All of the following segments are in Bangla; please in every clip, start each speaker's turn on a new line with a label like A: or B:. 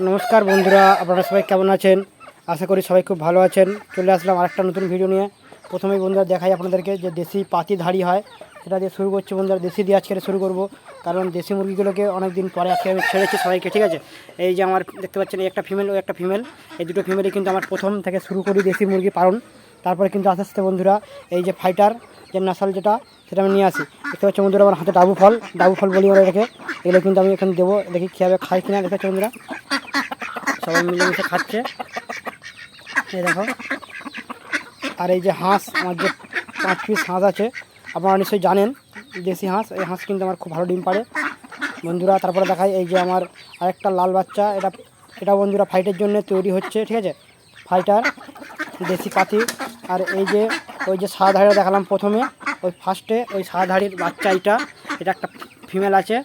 A: নমস্কার বন্ধুরা, আপনারা সবাই কেমন আছেন? আশা করি সবাই খুব ভালো আছেন। চলে আসলাম আরেকটা নতুন ভিডিও নিয়ে। প্রথমেই বন্ধুরা দেখাই আপনাদেরকে যে দেশি পাতি ধাড়ি হয়, সেটা দিয়ে শুরু করছি বন্ধুরা। দেশি দিয়ে আজকে শুরু করব, কারণ দেশি মুরগিগুলোকে অনেক দিন পরে আজকে আমি ছেড়েছি সবাইকে, ঠিক আছে? এই যে আমার, দেখতে পাচ্ছেন, এই একটা ফিমেল ও একটা ফিমেল এই দুটো ফিমেলই কিন্তু আমার প্রথম থেকে শুরু করি দেশি মুরগি পালন। তারপরে কিন্তু আস্তে আস্তে বন্ধুরা, এই যে ফাইটার যে নাসাল যেটা, সেটা আমি নিয়ে আসি। দেখতে পাচ্ছি বন্ধুরা, আমার হাতে ডাবু ফল ডাবু ফল বলি ওরা এটাকে। এগুলো কিন্তু আমি এখানে দেবো, দেখি কীভাবে খাই কিনা, দেখতে পাচ্ছি বন্ধুরা? সবাই মিলেমিশে খাচ্ছে। এই দেখো। আর এই যে হাঁস, আমার যে পাঁচ পিস হাঁস আছে, আপনারা নিশ্চয়ই জানেন, দেশি হাঁস। এই হাঁস কিন্তু আমার খুব ভালো ডিম পারে বন্ধুরা, তারপরে দেখাই এই যে আমার আরেকটা লাল বাচ্চা। এটা এটা বন্ধুরা ফাইটের জন্য তৈরি হচ্ছে, ঠিক আছে? ফাইটার দেশি পাতি আর এই যে, ওই যে সাদা ধাড়িটা দেখালাম প্রথমে। ওই ফার্স্টে ওই সাদা ধাড়ির বাচ্চা এটা এটা একটা ফিমেল আছে।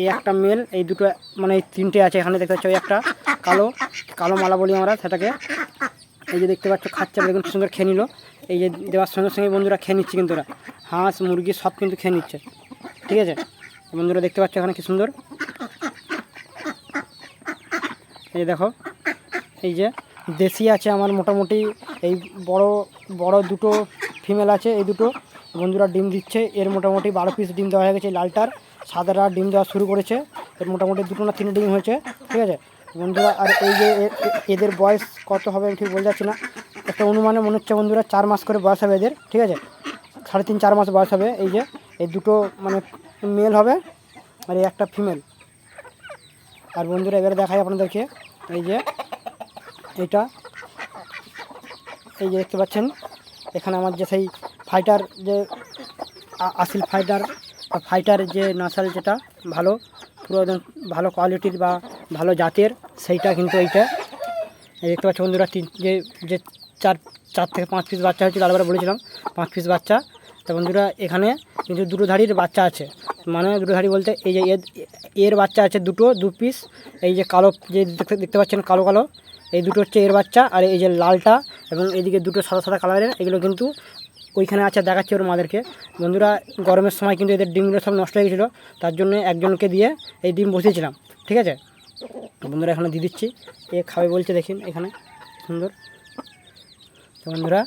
A: এই একটা মেল, এই দুটো মানে এই তিনটে আছে এখানে, দেখতে পাচ্ছ ওই একটা কালো কালো মালা বলি আমরা সেটাকে। এই যে দেখতে পাচ্ছ, খাচ্ছে দেখুন সুন্দর খেয়ে নিল। এই যে দেওয়ার সঙ্গে সঙ্গে বন্ধুরা খেয়ে নিচ্ছে কিন্তু ওরা। হাঁস, মুরগি সব কিন্তু খেয়ে নিচ্ছে। ঠিক আছে? বন্ধুরা দেখতে পাচ্ছ এখানে কি সুন্দর? এই দেখো, এই যে দেশি আছে আমার মোটামুটি। এই বড় বড় দুটো ফিমেল আছে, এই দুটো। বন্ধুরা ডিম দিচ্ছে, এর মোটামুটি বারো পিস ডিম দেওয়া হয়ে গেছে লালটার। সাদারা ডিম দেওয়া শুরু করেছে। এর মোটামুটি দুটো না তিনটে ডিম হয়েছে, ঠিক আছে? বন্ধুরা, আর এই যে এদের বয়স কত হবে আমি ঠিক বলতে যাচ্ছি না। একটা অনুমানে মনে হচ্ছে বন্ধুরা চার মাস করে বয়স হবে এদের, ঠিক আছে? সাড়ে তিন, চার মাস বয়স হবে এই যে, এই দুটো মানে মেল হবে আর এই একটা ফিমেল। আর বন্ধুরা, এবারে দেখাই আপনাদেরকে, এই যে এটা, এই যে দেখতে পাচ্ছেন, এখানে আমার যে সেই ফাইটার যে আসিল ফাইটার ফাইটার যে নাসাল যেটা, ভালো, পুরো একদম ভালো কোয়ালিটির বা ভালো জাতের, সেইটা কিন্তু এইটা। এই দেখতে পাচ্ছ বন্ধুরা, তিন যে যে চার চার থেকে পাঁচ পিস বাচ্চা হয়েছিল, আরেকবার বলেছিলাম, পাঁচ পিস বাচ্চা। তা বন্ধুরা, এখানে কিন্তু দুটো ধাড়ির বাচ্চা আছে। মানে দুটো ধাড়ি বলতে, এই যে এর বাচ্চা আছে দুটো, দু পিস এই যে কালো, যে দেখতে দেখতে পাচ্ছেন কালো কালো, এই দুটো হচ্ছে এর বাচ্চা। আর এই যে লালটা, এবং এদিকে দুটো সাদা সাদা কালারের এগুলো কিন্তু ওইখানে আছে, দেখাচ্ছি ওর মাদেরকে বন্ধুরা, গরমের সময় কিন্তু এদের ডিমগুলো সব নষ্ট হয়ে গেছিল, তার জন্য একজনকে দিয়ে এই ডিম বসিয়েছিলাম, ঠিক আছে? বন্ধুরা, এখানে দিয়ে দিচ্ছি। এ খাবে বলছে, দেখুন এখানে, সুন্দর। তো বন্ধুরা,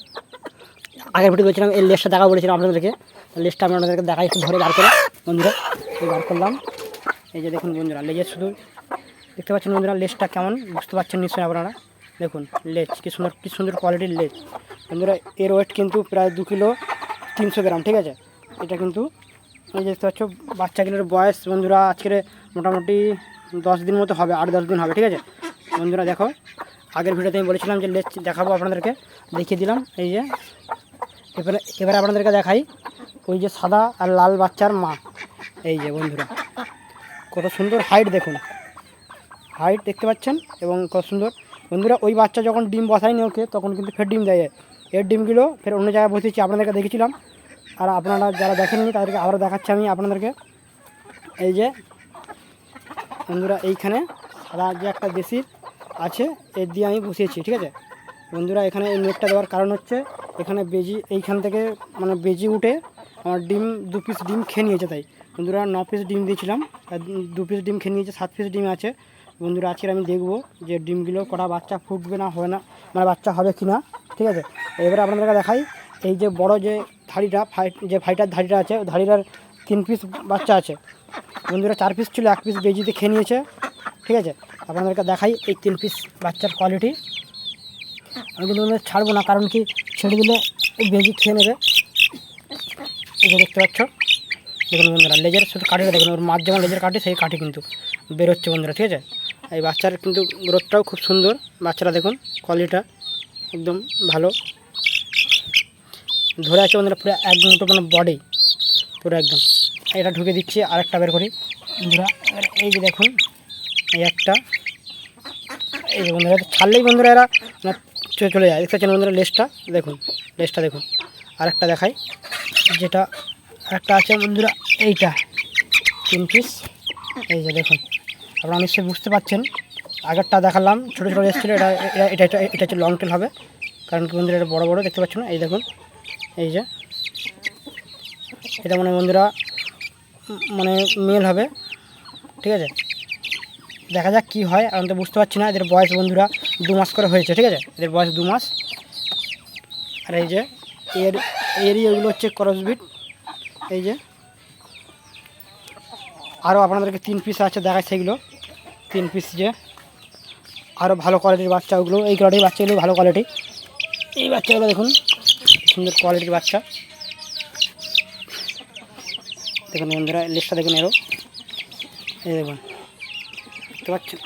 A: আগের ভিডিও বলছিলাম, এই লেসটা দেখা বলেছিলাম আপনাদেরকে। লেসটা আমি আপনাদেরকে দেখাই, একটু ধরে বার করে। বন্ধুরা, এই বার করলাম। এই যে দেখুন বন্ধুরা, লেজের শুধু দেখতে পাচ্ছেন বন্ধুরা লেজটা কেমন, বুঝতে পারছেন নিশ্চয়ই আপনারা। দেখুন, লেজ, কি সুন্দর কি সুন্দর কোয়ালিটির লেজ। বন্ধুরা, এর ওয়েট কিন্তু প্রায় দু কিলো তিনশো গ্রাম, ঠিক আছে? এটা কিন্তু, এই দেখতে পাচ্ছ বাচ্চাগুলোর বয়স, বন্ধুরা, আজকের মোটামুটি দশ দিন মতো হবে, আট দশ দিন হবে, ঠিক আছে? বন্ধুরা, দেখো, আগের ভিডিওতে আমি বলেছিলাম যে লেজ দেখাবো আপনাদেরকে, দেখিয়ে দিলাম, এই যে, এবারে এবারে আপনাদেরকে দেখাই, ওই যে সাদা আর লাল বাচ্চার মা, এই যে বন্ধুরা, কত সুন্দর হাইট দেখুন হাইট দেখতে পাচ্ছেন, এবং কত সুন্দর বন্ধুরা, ওই বাচ্চা যখন ডিম বসায়নি ওকে, তখন কিন্তু ফের ডিম দেয়। এর ডিমগুলো ফের অন্য জায়গায় বসেছি আপনাদেরকে দেখেছিলাম। আর আপনারা যারা দেখেননি, তাদেরকে আবারও দেখাচ্ছি আমি আপনাদেরকে। এই যে, বন্ধুরা, এইখানে সাদা যে একটা দেশি আছে, এর দিয়ে আমি বসিয়েছি, ঠিক আছে? বন্ধুরা, এখানে এই নেটটা দেওয়ার কারণ হচ্ছে, এখানে বেজি, এইখান থেকে মানে বেজি উঠে আমার ডিম, দু পিস ডিম খেয়ে নিয়েছে তাই। বন্ধুরা, ন পিস ডিম দিয়েছিলাম দু পিস ডিম খেয়ে নিয়েছে, সাত পিস ডিম আছে। বন্ধুরা আজকে আমি দেখব যে ডিমগুলো কটা বাচ্চা ফুটবে না হবে না মানে বাচ্চা হবে কি না ঠিক আছে? এবারে আপনাদেরকে দেখাই, এই যে বড় যে ধাড়িটা যে ফাইটার ধাড়িটা আছে ধাড়িটার তিন পিস বাচ্চা আছে। বন্ধুরা, চার পিস ছিল, এক পিস বেজিতে খেয়ে নিয়েছে, ঠিক আছে? আপনাদেরকে দেখাই এই তিন পিস বাচ্চার কোয়ালিটি আমি কিন্তু ছাড়বো না, কারণ কি ছেড়ে দিলে বেজি খেয়ে নেবে। এই যে দেখতে পাচ্ছ, দেখুন বন্ধুরা লেজার শুধু কাঠিটা, দেখুন, ওর মাঝ যেমন লেজার কাঠি, সেই কাঠি কিন্তু বেরোচ্ছে বন্ধুরা, ঠিক আছে? এই বাচ্চার কিন্তু গ্রোথটাও খুব সুন্দর। বাচ্চারা দেখুন কোয়ালিটিটা একদম ভালো। ধরে আছে বন্ধুরা পুরো এক মুঠো মানে বডি পুরো একদম। এটা ঢুকে দিচ্ছি আরেকটা বের করি। বন্ধুরা এই যে দেখুন, এই একটা। এই যে বন্ধুরা, ছাড়লেই বন্ধুরা এরা মানে চলে চলে যায়। দেখতে পাচ্ছেন বন্ধুরা লেসটা দেখুন লেসটা দেখুন। আরেকটা দেখাই। যেটা একটা আছে বন্ধুরা, এইটা। তিন পিস এই যে দেখুন। আপনারা নিশ্চয়ই বুঝতে পারছেন। আগেরটা দেখালাম, ছোটো ছোটো এসেছিল, এটা, এটা- এটা এটা হচ্ছে লং টেল হবে। কারণ কি বন্ধুরা, এটা বড়ো বড়ো, দেখতে পাচ্ছেন এই দেখুন, এই যে। এটা মানে বন্ধুরা মানে মেল হবে। ঠিক আছে? দেখা যাক কী হয়, আমি তো বুঝতে পারছি না, এদের বয়স বন্ধুরা দু মাস করে হয়েছে, ঠিক আছে? এদের বয়স দু মাস। আর এই যে, এর এরই এগুলো হচ্ছে ক্রসবিট এই যে। আরও আপনাদেরকে তিন পিস আছে, দেখায় সেগুলো। তিন পিস যে। আরও ভালো কোয়ালিটির বাচ্চা ওগুলো, এই কোয়ালিটির বাচ্চাগুলো ভালো কোয়ালিটি এই বাচ্চাগুলো দেখুন, সুন্দর কোয়ালিটির বাচ্চা। দেখুন বন্ধুরা লিস্টটা দেখুন এরও এই দেখুন, দেখতে পাচ্ছেন?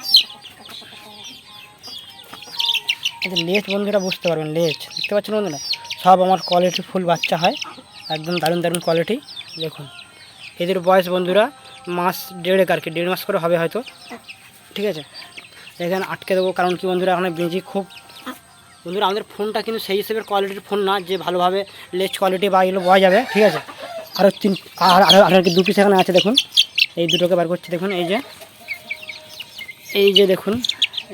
A: এটা লেজ বন্ধুরা, বুঝতে পারবেন লেজ দেখতে পাচ্ছেন বন্ধুরা? সব আমার কোয়ালিটি ফুল বাচ্চা হয়, একদম দারুণ দারুণ কোয়ালিটি দেখুন, এদের বয়স বন্ধুরা, মাস দেড়েক আর কি, দেড় মাস করে হবে হয়তো। ঠিক আছে? এখানে আটকে দেবো, কারণ কি বন্ধুরা, এখন বেঞ্চি খুব বন্ধুরা, আমাদের ফোনটা কিন্তু সেই হিসেবে কোয়ালিটির ফোন না, যে ভালোভাবে লেজ কোয়ালিটি বা এগুলো পাওয়া যাবে, ঠিক আছে? আরও তিন আর আর দু পিস এখানে আছে, দেখুন। এই দুটোকে বার করছি, দেখুন, এই যে। এই যে, দেখুন,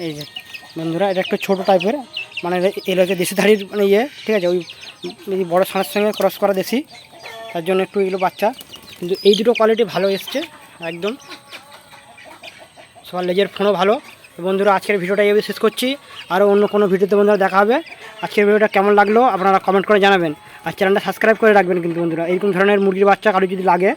A: এই যে। বন্ধুরা, এটা একটু ছোটো টাইপের মানে এগুলো হচ্ছে দেশি ধাড়ির মানে ইয়ে ঠিক আছে? ওই বড়ো সাঁড়ের সঙ্গে ক্রস করা দেশি, তার জন্য একটু এগুলো বাচ্চা। কিন্তু এই দুটো কোয়ালিটি ভালো এসছে, একদম। সবার লেজের ফোনও ভালো। বন্ধুরা, আজকের ভিডিওটা এভাবে শেষ করছি। আরও অন্য কোনো ভিডিওতে বন্ধুরা দেখা হবে। আজকের ভিডিওটা কেমন লাগল আপনারা কমেন্ট করে জানাবেন। আর চ্যানেলটা সাবস্ক্রাইব করে রাখবেন কিন্তু বন্ধুরা। এরকম ধরনের মুরগির বাচ্চা কারও যদি লাগে